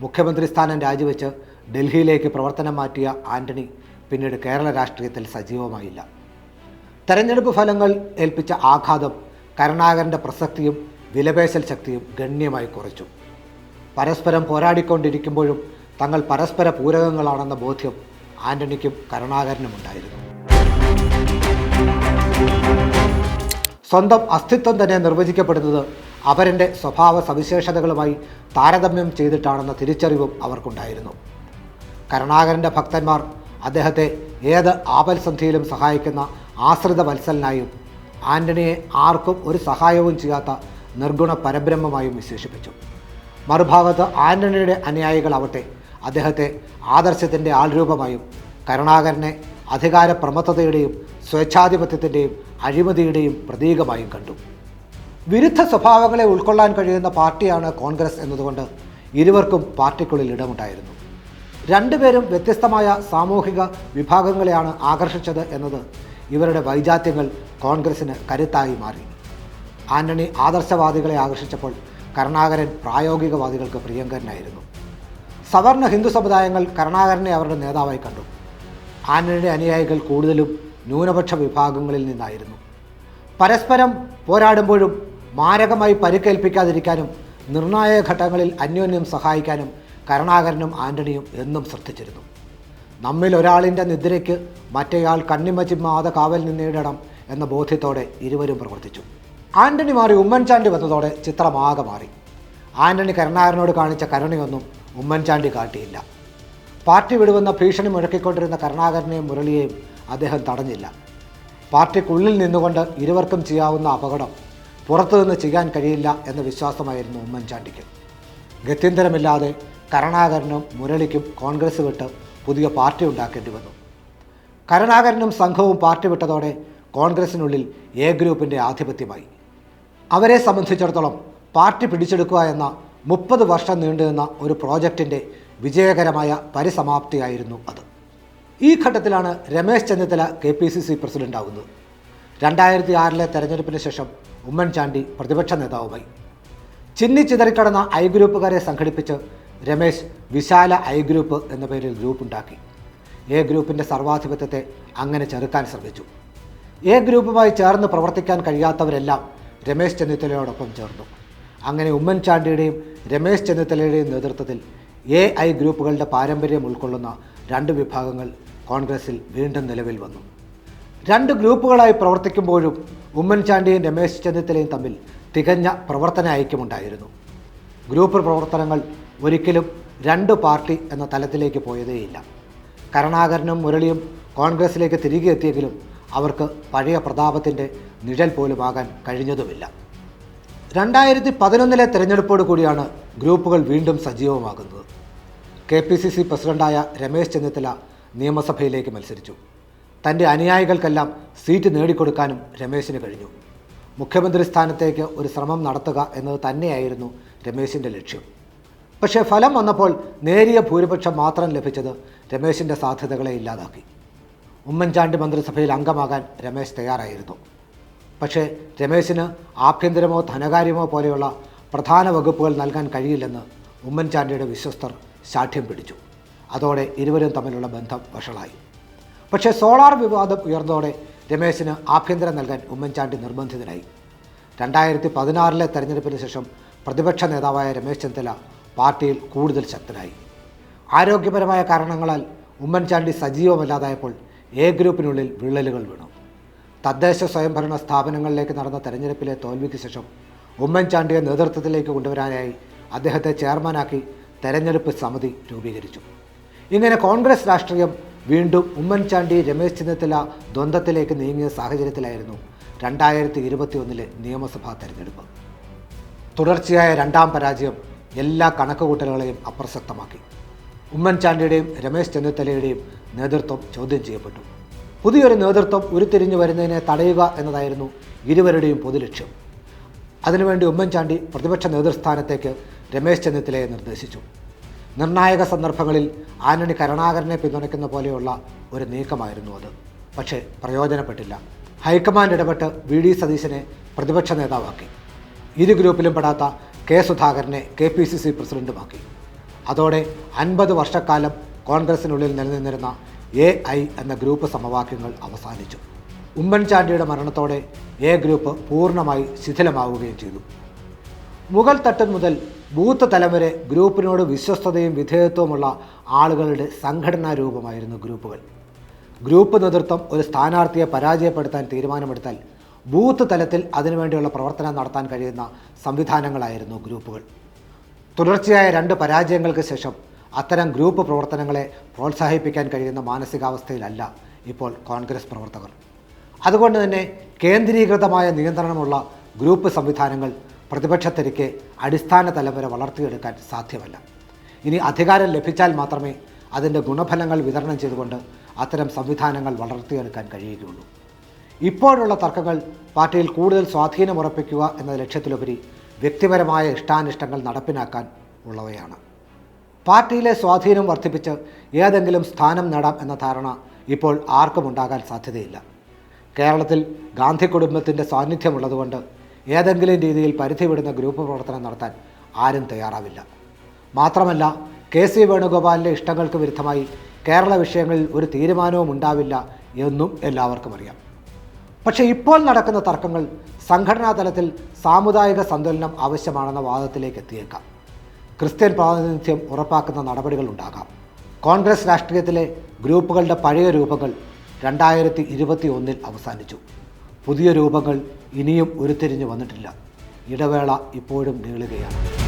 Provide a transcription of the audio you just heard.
മുഖ്യമന്ത്രി സ്ഥാനം രാജിവെച്ച് ഡൽഹിയിലേക്ക് പ്രവർത്തനം മാറ്റിയ ആന്റണി പിന്നീട് കേരള രാഷ്ട്രീയത്തിൽ സജീവമായില്ല. തെരഞ്ഞെടുപ്പ് ഫലങ്ങൾ ഏൽപ്പിച്ച ആഘാതം കരുണാകരന്റെ പ്രസക്തിയും വിലപേശൽ ശക്തിയും ഗണ്യമായി കുറച്ചു. പരസ്പരം പോരാടിക്കൊണ്ടിരിക്കുമ്പോഴും തങ്ങൾ പരസ്പര പൂരകങ്ങളാണെന്ന ബോധ്യം ആന്റണിക്കും കരുണാകരനുമുണ്ടായിരുന്നു സ്വന്തം അസ്തിത്വം തന്നെ നിർവചിക്കപ്പെടുന്നത് അവരന്റെ സ്വഭാവ സവിശേഷതകളുമായി താരതമ്യം ചെയ്തിട്ടാണെന്ന തിരിച്ചറിവും അവർക്കുണ്ടായിരുന്നു. കരുണാകരന്റെ ഭക്തന്മാർ അദ്ദേഹത്തെ ഏത് ആപൽസന്ധിയിലും സഹായിക്കുന്ന ആശ്രിത വത്സലനായും ആന്റണിയെ ആർക്കും ഒരു സഹായവും ചെയ്യാത്ത നിർഗുണ പരബ്രഹ്മമായും വിശേഷിപ്പിച്ചു. മറുഭാഗത്ത് ആന്റണിയുടെ അനുയായികളാവട്ടെ അദ്ദേഹത്തെ ആദർശത്തിന്റെ ആൾരൂപമായും കരുണാകരനെ അധികാര പ്രമത്തതയുടെയും സ്വേച്ഛാധിപത്യത്തിന്റെയും അഴിമതിയുടെയും പ്രതീകമായും കണ്ടു. വിരുദ്ധ സ്വഭാവങ്ങളെ ഉൾക്കൊള്ളാൻ കഴിയുന്ന പാർട്ടിയാണ് കോൺഗ്രസ് എന്നതുകൊണ്ട് ഇരുവർക്കും പാർട്ടിക്കുള്ളിൽ ഇടമുണ്ടായിരുന്നു. രണ്ടുപേരും വ്യത്യസ്തമായ സാമൂഹിക വിഭാഗങ്ങളെയാണ് ആകർഷിച്ചത് എന്നത് ഇവരുടെ വൈജാത്യങ്ങൾ കോൺഗ്രസിന് കരുത്തായി മാറി. ആന്റണി ആദർശവാദികളെ ആകർഷിച്ചപ്പോൾ കരുണാകരൻ പ്രായോഗികവാദികൾക്ക് പ്രിയങ്കരനായിരുന്നു. സവർണ ഹിന്ദു സമുദായങ്ങൾ കരുണാകരനെ അവരുടെ നേതാവായി കണ്ടു. ആന്റണിയുടെ അനുയായികൾ കൂടുതലും ന്യൂനപക്ഷ വിഭാഗങ്ങളിൽ നിന്നായിരുന്നു. പരസ്പരം പോരാടുമ്പോഴും മാരകമായി പരിക്കേൽപ്പിക്കാതിരിക്കാനും നിർണായക ഘട്ടങ്ങളിൽ അന്യോന്യം സഹായിക്കാനും കരുണാകരനും ആന്റണിയും എന്നും ശ്രദ്ധിച്ചിരുന്നു. നമ്മിൽ ഒരാളിന്റെ നിദ്രയ്ക്ക് മറ്റേയാൾ കണ്ണിമച്ചിമ്മാതെ കാവൽ നിന്നിടണം എന്ന ബോധ്യത്തോടെ ഇരുവരും പ്രവർത്തിച്ചു. ആന്റണി മാറി ഉമ്മൻചാണ്ടി വന്നതോടെ ചിത്രമാകെ മാറി. ആന്റണി കരുണാകരനോട് കാണിച്ച കരുണയൊന്നും ഉമ്മൻചാണ്ടി കാട്ടിയില്ല. പാർട്ടി വിടുവെന്ന ഭീഷണി മുഴക്കിക്കൊണ്ടിരുന്ന കരുണാകരനെയും മുരളിയെയും അദ്ദേഹം തടഞ്ഞില്ല. പാർട്ടിക്കുള്ളിൽ നിന്നുകൊണ്ട് ഇരുവർക്കും ചെയ്യാവുന്ന അപകടം പുറത്തുനിന്ന് ചെയ്യാൻ കഴിയില്ല എന്ന വിശ്വാസമായിരുന്നു ഉമ്മൻചാണ്ടിക്ക്. ഗത്യന്തരമില്ലാതെ കരുണാകരനും മുരളിക്കും കോൺഗ്രസ് വിട്ട് പുതിയ പാർട്ടി ഉണ്ടാക്കേണ്ടി വന്നു. കരുണാകരനും സംഘവും പാർട്ടി വിട്ടതോടെ കോൺഗ്രസിനുള്ളിൽ എ ഗ്രൂപ്പിന്റെ ആധിപത്യമായി. അവരെ സംബന്ധിച്ചിടത്തോളം പാർട്ടി പിടിച്ചെടുക്കുക എന്ന മുപ്പത് വർഷം നീണ്ടുനിന്ന ഒരു പ്രോജക്റ്റിന്റെ വിജയകരമായ പരിസമാപ്തിയായിരുന്നു അത്. ഈ ഘട്ടത്തിലാണ് Ramesh Chennithala K P C C president ആകുന്നത് രണ്ടായിരത്തി ആറിലെ തെരഞ്ഞെടുപ്പിന് ശേഷം ഉമ്മൻചാണ്ടി പ്രതിപക്ഷ നേതാവുമായി. ചിന്നി ചിതറിക്കടന്ന ഐ ഗ്രൂപ്പുകാരെ സംഘടിപ്പിച്ച് രമേശ് വിശാല ഐ ഗ്രൂപ്പ് എന്ന പേരിൽ ഗ്രൂപ്പ് ഉണ്ടാക്കി. എ ഗ്രൂപ്പിന്റെ സർവാധിപത്യത്തെ അങ്ങനെ ചെറുക്കാൻ ശ്രമിച്ചു. എ ഗ്രൂപ്പുമായി ചേർന്ന് പ്രവർത്തിക്കാൻ കഴിയാത്തവരെല്ലാം രമേശ് ചെന്നിത്തലയോടൊപ്പം ചേർന്നു. അങ്ങനെ ഉമ്മൻചാണ്ടിയുടെയും രമേശ് ചെന്നിത്തലയുടെയും നേതൃത്വത്തിൽ എ ഐ ഗ്രൂപ്പുകളുടെ പാരമ്പര്യം ഉൾക്കൊള്ളുന്ന രണ്ട് വിഭാഗങ്ങൾ കോൺഗ്രസിൽ വീണ്ടും നിലവിൽ വന്നു. രണ്ട് ഗ്രൂപ്പുകളായി പ്രവർത്തിക്കുമ്പോഴും ഉമ്മൻചാണ്ടിയും രമേശ് ചെന്നിത്തലയും തമ്മിൽ തികഞ്ഞ പ്രവർത്തന ഐക്യമുണ്ടായിരുന്നു ഗ്രൂപ്പ് പ്രവർത്തനങ്ങൾ ഒരിക്കലും രണ്ട് പാർട്ടി എന്ന തലത്തിലേക്ക് പോയതേയില്ല. കരുണാകരനും മുരളിയും കോൺഗ്രസിലേക്ക് തിരികെ എത്തിയെങ്കിലും അവർക്ക് പഴയ പ്രതാപത്തിന്റെ നിഴൽ പോലും ആകാൻ കഴിഞ്ഞതുമില്ല. രണ്ടായിരത്തി പതിനൊന്നിലെ തെരഞ്ഞെടുപ്പോട് കൂടിയാണ് ഗ്രൂപ്പുകൾ വീണ്ടും സജീവമാകുന്നത്. K P C C Ramesh Chennithala നിയമസഭയിലേക്ക് മത്സരിച്ചു. തന്റെ അനുയായികൾക്കെല്ലാം സീറ്റ് നേടിക്കൊടുക്കാനും രമേശിന് കഴിഞ്ഞു. മുഖ്യമന്ത്രി സ്ഥാനത്തേക്ക് ഒരു ശ്രമം നടത്തുക എന്നത് തന്നെയായിരുന്നു രമേശിന്റെ ലക്ഷ്യം. പക്ഷേ ഫലം വന്നപ്പോൾ നേരിയ ഭൂരിപക്ഷം മാത്രം ലഭിച്ചത് രമേശിന്റെ സാധ്യതകളെ ഇല്ലാതാക്കി. ഉമ്മൻചാണ്ടി മന്ത്രിസഭയിൽ അംഗമാകാൻ രമേശ് തയ്യാറായിരുന്നു. പക്ഷേ രമേശിന് ആഭ്യന്തരമോ ധനകാര്യമോ പോലെയുള്ള പ്രധാന വകുപ്പുകൾ നൽകാൻ കഴിയില്ലെന്ന് ഉമ്മൻചാണ്ടിയുടെ വിശ്വസ്തർ ശാഠ്യം പിടിച്ചു. അതോടെ ഇരുവരും തമ്മിലുള്ള ബന്ധം വഷളായി. പക്ഷേ സോളാർ വിവാദം ഉയർന്നതോടെ രമേശിന് ആഭ്യന്തരം നൽകാൻ ഉമ്മൻചാണ്ടി നിർബന്ധിതനായി. രണ്ടായിരത്തി പതിനാറിലെ തെരഞ്ഞെടുപ്പിന് ശേഷം പ്രതിപക്ഷ നേതാവായ രമേശ് ചെന്നിത്തല പാർട്ടിയിൽ കൂടുതൽ ശക്തനായി. ആരോഗ്യപരമായ കാരണങ്ങളാൽ ഉമ്മൻചാണ്ടി സജീവമല്ലാതായപ്പോൾ എ ഗ്രൂപ്പിനുള്ളിൽ വിള്ളലുകൾ വീണു. തദ്ദേശ സ്വയംഭരണ സ്ഥാപനങ്ങളിലേക്ക് നടന്ന തെരഞ്ഞെടുപ്പിലെ തോൽവിക്ക് ശേഷം ഉമ്മൻചാണ്ടിയെ നേതൃത്വത്തിലേക്ക് കൊണ്ടുവരാനായി അദ്ദേഹത്തെ ചെയർമാനാക്കി തെരഞ്ഞെടുപ്പ് സമിതി രൂപീകരിച്ചു. ഇങ്ങനെ കോൺഗ്രസ് രാഷ്ട്രീയം വീണ്ടും ഉമ്മൻചാണ്ടി രമേശ് ചെന്നിത്തല ദ്വന്ദ്വത്തിലേക്ക് നീങ്ങിയ സാഹചര്യത്തിലായിരുന്നു രണ്ടായിരത്തി ഇരുപത്തിയൊന്നിലെ നിയമസഭാ തെരഞ്ഞെടുപ്പ്. തുടർച്ചയായ രണ്ടാം പരാജയം എല്ലാ കണക്കുകൂട്ടലുകളെയും അപ്രസക്തമാക്കി. ഉമ്മൻചാണ്ടിയുടെയും രമേശ് ചെന്നിത്തലയുടെയും നേതൃത്വം ചോദ്യം ചെയ്യപ്പെട്ടു. പുതിയൊരു നേതൃത്വം ഉരുത്തിരിഞ്ഞു വരുന്നതിനെ തടയുക എന്നതായിരുന്നു ഇരുവരുടെയും പൊതുലക്ഷ്യം. അതിനുവേണ്ടി ഉമ്മൻചാണ്ടി പ്രതിപക്ഷ നേതൃസ്ഥാനത്തേക്ക് രമേശ് ചെന്നിത്തലയെ നിർദ്ദേശിച്ചു. നിർണായക സന്ദർഭങ്ങളിൽ ആന്റണി കരുണാകരനെ പിന്തുണയ്ക്കുന്ന പോലെയുള്ള ഒരു നീക്കമായിരുന്നു അത്. പക്ഷേ പ്രയോജനപ്പെട്ടില്ല. ഹൈക്കമാൻഡ് ഇടപെട്ട് വി ഡി സതീശനെ പ്രതിപക്ഷ നേതാവാക്കി. ഇരു ഗ്രൂപ്പിലും പെടാത്ത കെ സുധാകരനെ കെ പി സി സി പ്രസിഡന്റുമാക്കി. അതോടെ അൻപത് വർഷക്കാലം കോൺഗ്രസിനുള്ളിൽ നിലനിന്നിരുന്ന എ ഐ എന്ന ഗ്രൂപ്പ് സമവാക്യങ്ങൾ അവസാനിച്ചു. ഉമ്മൻചാണ്ടിയുടെ മരണത്തോടെ എ ഗ്രൂപ്പ് പൂർണമായി ശിഥിലമാവുകയും ചെയ്തു. മുഗൾ തട്ടൻ മുതൽ ബൂത്ത് തലം വരെ ഗ്രൂപ്പിനോട് വിശ്വസ്തതയും വിധേയത്വമുള്ള ആളുകളുടെ സംഘടനാ രൂപമായിരുന്നു ഗ്രൂപ്പുകൾ. ഗ്രൂപ്പ് നേതൃത്വം ഒരു സ്ഥാനാർത്ഥിയെ പരാജയപ്പെടുത്താൻ തീരുമാനമെടുത്താൽ ബൂത്ത് തലത്തിൽ അതിനുവേണ്ടിയുള്ള പ്രവർത്തനം നടത്താൻ കഴിയുന്ന സംവിധാനങ്ങളായിരുന്നു ഗ്രൂപ്പുകൾ. തുടർച്ചയായ രണ്ട് പരാജയങ്ങൾക്ക് ശേഷം അത്തരം ഗ്രൂപ്പ് പ്രവർത്തനങ്ങളെ പ്രോത്സാഹിപ്പിക്കാൻ കഴിയുന്ന മാനസികാവസ്ഥയിലല്ല ഇപ്പോൾ കോൺഗ്രസ് പ്രവർത്തകർ. അതുകൊണ്ട് തന്നെ കേന്ദ്രീകൃതമായ നിയന്ത്രണമുള്ള ഗ്രൂപ്പ് സംവിധാനങ്ങൾ പ്രതിപക്ഷത്തിരിക്കെ അടിസ്ഥാന തലം വരെ വളർത്തിയെടുക്കാൻ സാധ്യമല്ല. ഇനി അധികാരം ലഭിച്ചാൽ മാത്രമേ അതിന്റെ ഗുണഫലങ്ങൾ വിതരണം ചെയ്തുകൊണ്ട് അത്തരം സംവിധാനങ്ങൾ വളർത്തിയെടുക്കാൻ കഴിയുകയുള്ളൂ. ഇപ്പോഴുള്ള തർക്കങ്ങൾ പാർട്ടിയിൽ കൂടുതൽ സ്വാധീനമുറപ്പിക്കുക എന്ന ലക്ഷ്യത്തിലുപരി വ്യക്തിപരമായ ഇഷ്ടാനിഷ്ടങ്ങൾ നടപ്പിലാക്കാൻ ഉള്ളവയാണ്. പാർട്ടിയിലെ സ്വാധീനം വർദ്ധിപ്പിച്ച് ഏതെങ്കിലും സ്ഥാനം നേടാം എന്ന ധാരണ ഇപ്പോൾ ആർക്കും ഉണ്ടാകാൻ സാധ്യതയില്ല. കേരളത്തിൽ ഗാന്ധി കുടുംബത്തിന്റെ സാന്നിധ്യമുള്ളതുകൊണ്ട് ഏതെങ്കിലും രീതിയിൽ പരിധിവിടുന്ന ഗ്രൂപ്പ് പ്രവർത്തനം നടത്താൻ ആരും തയ്യാറാവില്ല. മാത്രമല്ല കെ സി വേണുഗോപാലിന്റെ ഇഷ്ടങ്ങൾക്ക് വിരുദ്ധമായി കേരള വിഷയങ്ങളിൽ ഒരു തീരുമാനവും ഉണ്ടാവില്ല എന്നും എല്ലാവർക്കും അറിയാം. പക്ഷേ ഇപ്പോൾ നടക്കുന്ന തർക്കങ്ങൾ സംഘടനാ തലത്തിൽ സാമുദായിക സന്തുലനം ആവശ്യമാണെന്ന വാദത്തിലേക്ക് എത്തിയേക്കാം. ക്രിസ്ത്യൻ പ്രാതിനിധ്യം ഉറപ്പാക്കുന്ന നടപടികൾ ഉണ്ടാകാം. കോൺഗ്രസ് രാഷ്ട്രീയത്തിലെ ഗ്രൂപ്പുകളുടെ പഴയ രൂപങ്ങൾ രണ്ടായിരത്തി ഇരുപത്തി ഒന്നിൽ അവസാനിച്ചു. പുതിയ രൂപങ്ങൾ ഇനിയും ഉരുത്തിരിഞ്ഞു വന്നിട്ടില്ല. ഇടവേള ഇപ്പോഴും നീളുകയാണ്.